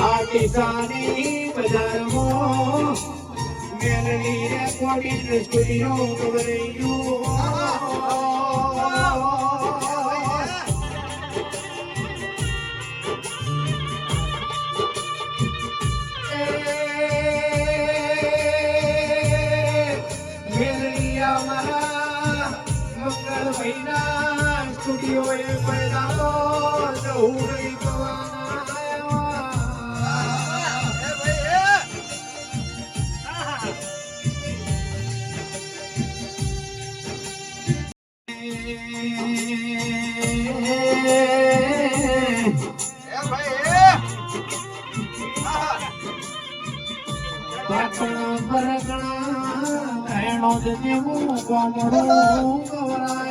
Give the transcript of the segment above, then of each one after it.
આ ટીસાની બજારમાં મેલડી રેકોર્ડિંગ સ્ટુડિયો ગવરાયું. મેલડી જહુરઈ પવાના આવ્યા. પાટણ પરગણા એનો જ દેવું ગામડું ગવરાયો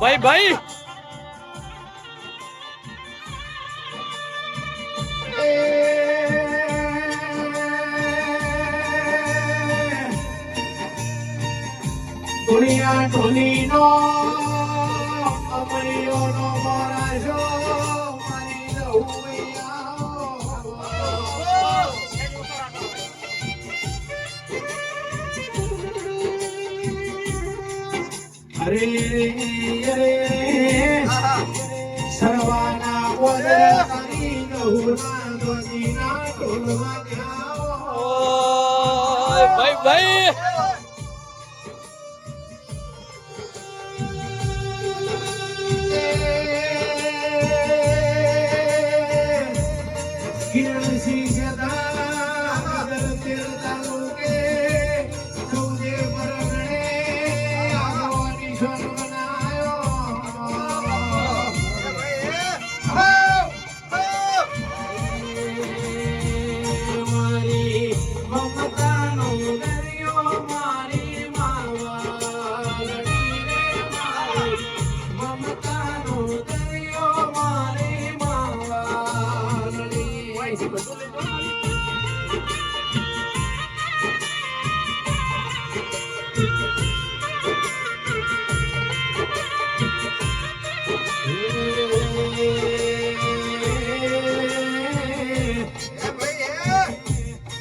ભાઈ ભાઈ. દુનિયા ઢોલીનો અમરીઓનો મોરાશો મારી લહુયા અરે અરે સર્વાના વદરાની લહુના દોદીના ઢોલવા જાઓ ઓય ભાઈ ભાઈ.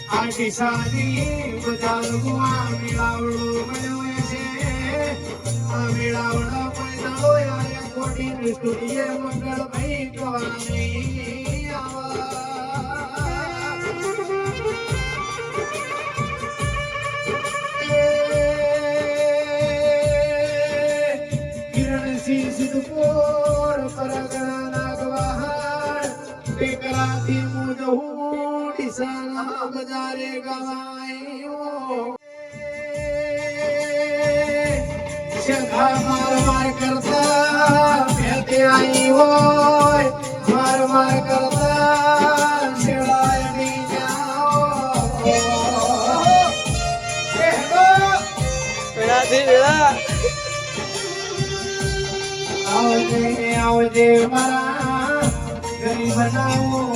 આ ડીસાની બજારમાં મેળાવડો બન્યો છે. આ મેળાવડો કિરણસિંહ સિદ્ધપુર પરગણા નાગવાહાર ટેકરાથી મુજહું ડીસાના બજારે ગવાયો શંખા માર માર કરતા ભેતે આઈ હોય માર માર કરતા શેળાયડી આવજે મારા. ગરીબ નાઓ